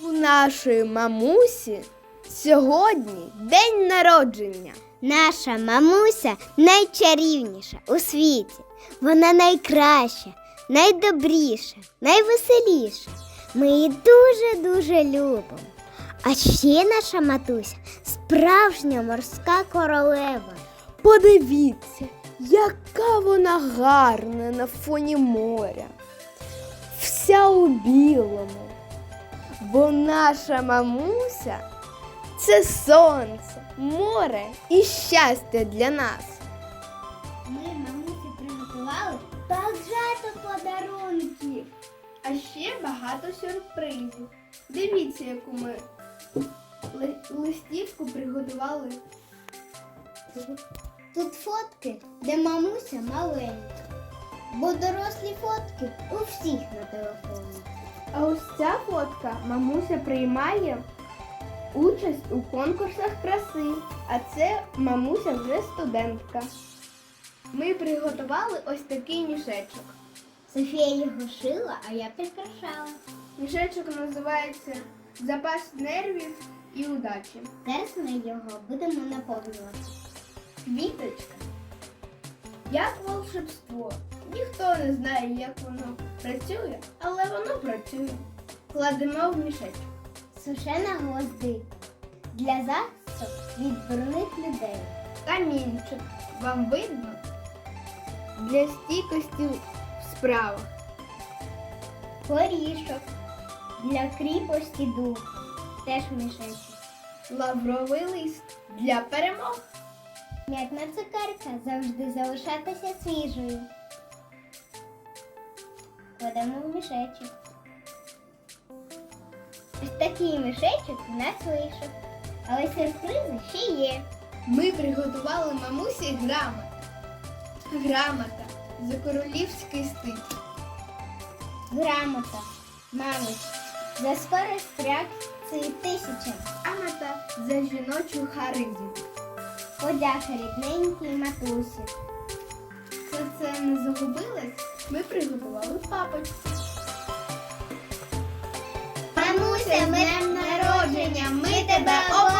У нашої мамусі сьогодні день народження. Наша мамуся найчарівніша у світі. Вона найкраща, найдобріша, найвеселіша. Ми її дуже-дуже любимо. А ще наша матуся справжня морська королева. Подивіться, яка вона гарна на фоні моря. Вся у білому. Бо наша мамуся це сонце, море і щастя для нас. Ми мамусі приготували багато подарунків. А ще багато сюрпризів. Дивіться, яку ми листівку приготували. Тут фотки, де мамуся маленька. Бо дорослі фотки у всіх на телефоні. А ось ця фотка мамуся приймає участь у конкурсах краси, а це мамуся вже студентка. Ми приготували ось такий мішечок. Софія його шила, а я прикрашала. Мішечок називається Запас нервів і удачі. Зараз ми його будемо наповнювати. Квіточка. Як волшебство. Ніхто не знає, як воно працює, але воно працює. Кладемо в мішечок. Сушена гвоздик для захисту від дурних людей. Камінчик. Вам видно? Для стійкості в справах. Горішок для кріпості духу. Теж мішечок. Лавровий лист для перемог. М'ятна цукерка завжди залишатися свіжою. Кладемо в мішечок. Ось такий мішечок у нас вийшов. Але сюрпризи ще є. Ми приготували мамусі грамот. Грамота за королівський стиль. Грамота, мамич, за скорость реакції тисяча. Грамота за жіночу харизму. Подяка рідненькій матусі. Це це не загубилось. Ми приготували папочку. Мамуся, днем народження! Ми тебе обожнюємо!